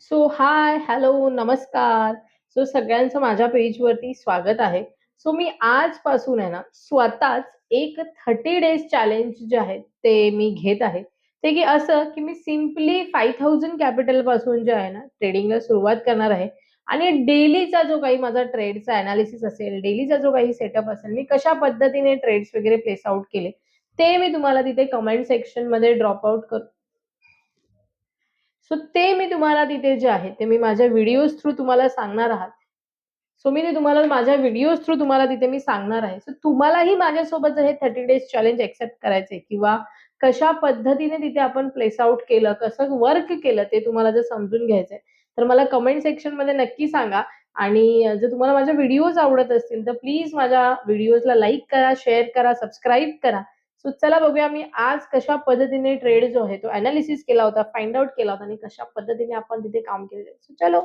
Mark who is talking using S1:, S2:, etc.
S1: So hi, hello, नमस्कार. So सगळ्यांचं माझ्या पेजवरती स्वागत आहे. सो मी आजपासून आहे ना, स्वतःच एक 30 डेज चॅलेंज जे आहे, ते मी घेत आहे. ते की असं, की मी सिम्पली 5000 कॅपिटलपासून जे आहे ना, ट्रेडिंगला सुरुवात करणार आहे आणि डेलीचा जो काही माझा ट्रेडचा एनालिसिस असेल, डेलीचा जो काही सेटअप असेल, मी कशा पद्धतीने ट्रेड्स वगैरे प्लेस आउट केले, ते मी तुम्हाला तिथे कमेंट सेक्शनमध्ये ड्रॉप आउट कर सो ते मी तुम्हाला तिथे जे आहे, ते मी माझ्या व्हिडिओज थ्रू तुम्हाला सांगणार आहात. सो मी ते तुम्हाला माझ्या व्हिडिओज थ्रू तुम्हाला तिथे मी सांगणार आहे. सो तुम्हालाही माझ्यासोबत जर हे 30 डेज चॅलेंज एक्सेप्ट करायचे किंवा कशा पद्धतीने तिथे आपण प्लेस आउट केलं, कसं वर्क केलं, ते तुम्हाला जर समजून घ्यायचंय, तर मला कमेंट सेक्शनमध्ये नक्की सांगा आणि जर तुम्हाला माझ्या व्हिडिओज आवडत असतील, तर प्लीज माझ्या व्हिडिओजला लाईक करा, शेअर करा, सबस्क्राईब करा. सो चला बघूया मी आज कशा पद्धतीने ट्रेड जो आहे तो एनालिसिस केला होता, फाइंड आउट केला होता आणि कशा पद्धतीने आपण तिथे काम केले सो चलो.